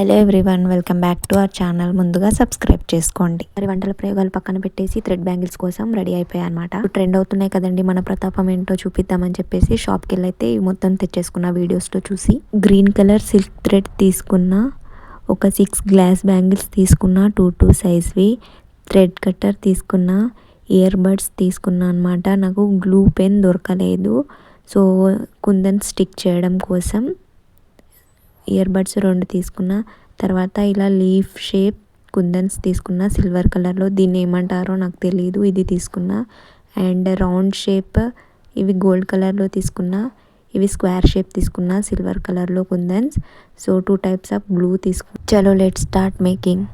Hello everyone welcome back to our channel ముందుగా subscribe చేసుకోండి. మరి వంటల ప్రయోగాలు పక్కన పెట్టేసి థ్రెడ్ బ్యాంగిల్స్ కోసం రెడీ అయిపోయాయి అనమాట ట్రెండ్ అవుతున్నాయి కదండి మన ప్రతాపం ఏంటో చూపిద్దామని చెప్పేసి షాప్కి వెళ్ళైతే మొత్తం తెచ్చేసుకున్న వీడియోస్లో చూసి గ్రీన్ కలర్ సిల్క్ థ్రెడ్ తీసుకున్న ఒక సిక్స్ గ్లాస్ బ్యాంగిల్స్ తీసుకున్న టూ టూ సైజ్వి థ్రెడ్ కట్టర్ తీసుకున్న ఇయర్ బడ్స్ తీసుకున్నా అనమాట నాకు గ్లూ పెన్ దొరకలేదు. సో కుందన్ స్టిక్ చేయడం కోసం ఇయర్ బడ్స్ రెండు తీసుకున్న తర్వాత ఇలా లీఫ్ షేప్ కుందన్స్ తీసుకున్న సిల్వర్ కలర్లో. దీన్ని ఏమంటారో నాకు తెలియదు ఇది తీసుకున్న. అండ్ రౌండ్ షేప్ ఇవి గోల్డ్ కలర్లో తీసుకున్న ఇవి స్క్వేర్ షేప్ తీసుకున్న సిల్వర్ కలర్లో kundans. So two types of glue తీసుకు. చలో let start making.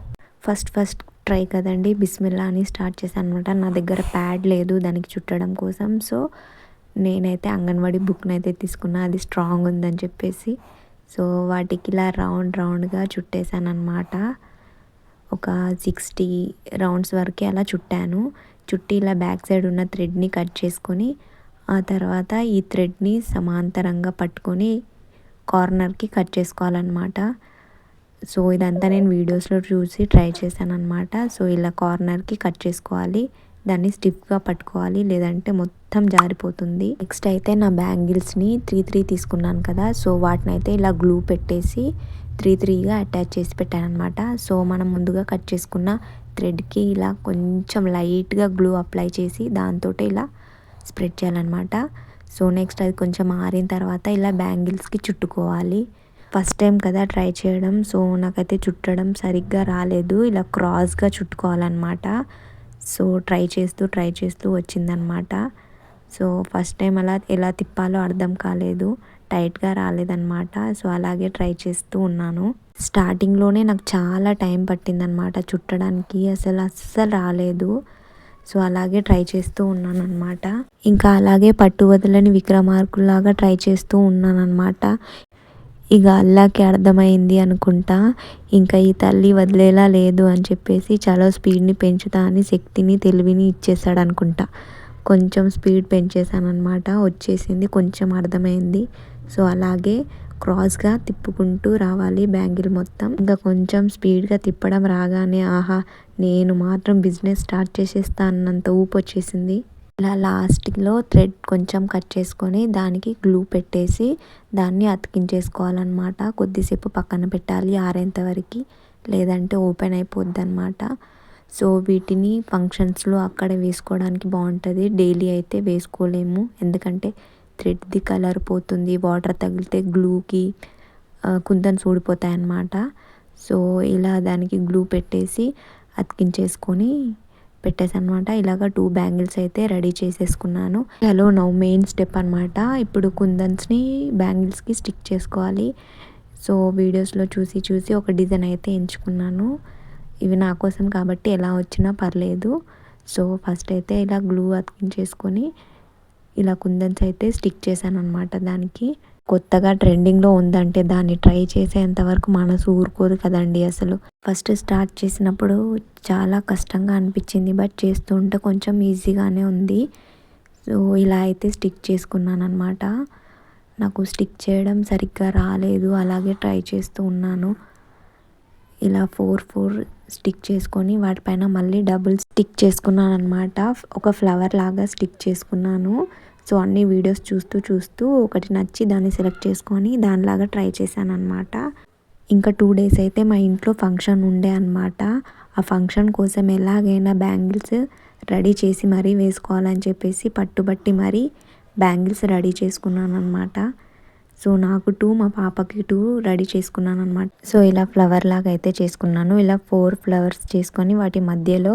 First first try కదండి బిస్మిల్లా అని స్టార్ట్ చేశాను అనమాట నా దగ్గర ప్యాడ్ లేదు దానికి చుట్టడం కోసం. సో నేనైతే అంగన్వాడీ బుక్ని అయితే తీసుకున్నా అది స్ట్రాంగ్ ఉందని చెప్పేసి. సో వాటికి ఇలా రౌండ్ రౌండ్గా చుట్టేసాను అనమాట ఒక సిక్స్టీ రౌండ్స్ వరకే అలా చుట్టాను. చుట్టి ఇలా బ్యాక్ సైడ్ ఉన్న థ్రెడ్ని కట్ చేసుకొని ఆ తర్వాత ఈ థ్రెడ్ని సమాంతరంగా పట్టుకొని కార్నర్కి కట్ చేసుకోవాలన్నమాట. సో ఇదంతా నేను వీడియోస్లో చూసి ట్రై చేశాను అనమాట సో ఇలా కార్నర్కి కట్ చేసుకోవాలి. దాన్ని స్టిఫ్గా పట్టుకోవాలి. లేదంటే మొత్తం జారిపోతుంది. నెక్స్ట్ అయితే నా బ్యాంగిల్స్ని త్రీ త్రీ తీసుకున్నాను కదా సో వాటిని అయితే ఇలా గ్లూ పెట్టేసి త్రీ త్రీగా అటాచ్ చేసి పెట్టాను అనమాట సో మనం ముందుగా కట్ చేసుకున్న థ్రెడ్కి ఇలా కొంచెం లైట్గా గ్లూ అప్లై చేసి దాంతో ఇలా స్ప్రెడ్ చేయాలన్నమాట. సో నెక్స్ట్ అది కొంచెం ఆరిన తర్వాత ఇలా బ్యాంగిల్స్కి చుట్టుకోవాలి. ఫస్ట్ టైం కదా ట్రై చేయడం సో నాకైతే చుట్టడం సరిగ్గా రాలేదు. ఇలా క్రాస్గా చుట్టుకోవాలన్నమాట. సో ట్రై చేస్తూ ట్రై చేస్తూ వచ్చిందనమాట సో ఫస్ట్ టైం అలా ఎలా తిప్పాలో అర్థం కాలేదు. టైట్గా రాలేదన్నమాట. సో అలాగే ట్రై చేస్తూ ఉన్నాను. స్టార్టింగ్లోనే నాకు చాలా టైం పట్టిందనమాట చుట్టడానికి. అసలు అస్సలు రాలేదు. సో అలాగే ట్రై చేస్తూ ఉన్నాను అనమాట ఇంకా అలాగే పట్టు వదలని విక్రమార్కుల్లాగా ట్రై చేస్తూ ఉన్నాను అనమాట ఇక అల్లాకి అర్థమైంది అనుకుంటా. ఇంకా ఈ తల్లి వదిలేలా లేదు అని చెప్పేసి చాలా స్పీడ్ని పెంచుతా అని శక్తిని తెలివిని ఇచ్చేసాడు అనుకుంటా కొంచెం స్పీడ్ పెంచేసాను అనమాట వచ్చేసింది కొంచెం అర్థమైంది. సో అలాగే క్రాస్గా తిప్పుకుంటూ రావాలి బ్యాంగిల్ మొత్తం. ఇంకా కొంచెం స్పీడ్గా తిప్పడం రాగానే ఆహా నేను మాత్రం బిజినెస్ స్టార్ట్ చేసేస్తా అన్నంత ఊపు వచ్చేసింది. ఇలా లాస్ట్లో థ్రెడ్ కొంచెం కట్ చేసుకొని దానికి గ్లూ పెట్టేసి దాన్ని అతికించేసుకోవాలన్నమాట. కొద్దిసేపు పక్కన పెట్టాలి ఆరేంత వరకు. లేదంటే ఓపెన్ అయిపోద్ది అనమాట సో వీటిని ఫంక్షన్స్లో అక్కడ వేసుకోవడానికి బాగుంటుంది డైలీ అయితే వేసుకోలేము. ఎందుకంటే థ్రెడ్ది కలర్ పోతుంది వాటర్ తగిలితే గ్లూకి కుందన్స్ ఊడిపోతాయి అన్నమాట సో ఇలా దానికి గ్లూ పెట్టేసి అతికించేసుకొని పెట్టేసనమాట ఇలాగ టూ బ్యాంగిల్స్ అయితే రెడీ చేసేసుకున్నాను. హలో నౌ మెయిన్ స్టెప్ అనమాట ఇప్పుడు కుందన్స్ని బ్యాంగిల్స్కి స్టిక్ చేసుకోవాలి. సో వీడియోస్లో చూసి చూసి ఒక డిజైన్ అయితే ఎంచుకున్నాను. ఇవి నా కోసం కాబట్టి ఎలా వచ్చినా పర్లేదు. సో ఫస్ట్ అయితే ఇలా గ్లూ అతికించేసుకొని ఇలా కుందన్స్ అయితే స్టిక్ చేశాను అనమాట దానికి. కొత్తగా ట్రెండింగ్లో ఉందంటే దాన్ని ట్రై చేసేంతవరకు మనసు ఊరుకోదు కదండి అసలు. ఫస్ట్ స్టార్ట్ చేసినప్పుడు చాలా కష్టంగా అనిపించింది. బట్ చేస్తూ ఉంటే కొంచెం ఈజీగానే ఉంది. సో ఇలా అయితే స్టిక్ చేసుకున్నాను అనమాట నాకు స్టిక్ చేయడం సరిగ్గా రాలేదు. అలాగే ట్రై చేస్తూ ఉన్నాను. ఇలా ఫోర్ ఫోర్ స్టిక్ చేసుకొని వాటిపైన మళ్ళీ డబుల్ స్టిక్ చేసుకున్నాను అనమాట ఒక ఫ్లవర్ లాగా స్టిక్ చేసుకున్నాను. సో అన్ని వీడియోస్ చూస్తూ చూస్తూ ఒకటి నచ్చి దాన్ని సెలెక్ట్ చేసుకొని దానిలాగా ట్రై చేశాను అనమాట ఇంకా టూ డేస్ అయితే మా ఇంట్లో ఫంక్షన్ ఉండే అనమాట ఆ ఫంక్షన్ కోసం ఎలాగైనా బ్యాంగిల్స్ రెడీ చేసి మరీ వేసుకోవాలని చెప్పేసి పట్టుబట్టి మరీ బ్యాంగిల్స్ రెడీ చేసుకున్నాను అనమాట సో నాకు టూ మా పాపకి టూ రెడీ చేసుకున్నాను అనమాట సో ఇలా ఫ్లవర్ లాగా అయితే చేసుకున్నాను. ఇలా ఫోర్ ఫ్లవర్స్ చేసుకొని వాటి మధ్యలో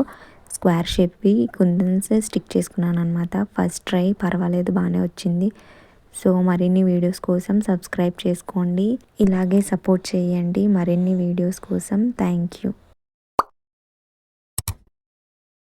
స్క్వేర్ షేప్వి కుందన్స్ స్టిక్ చేసుకున్నాను అనమాట ఫస్ట్ ట్రై పర్వాలేదు బాగానే వచ్చింది. సో మరిన్ని వీడియోస్ కోసం సబ్స్క్రైబ్ చేసుకోండి. ఇలాగే సపోర్ట్ చేయండి. మరిన్ని వీడియోస్ కోసం థ్యాంక్ యూ.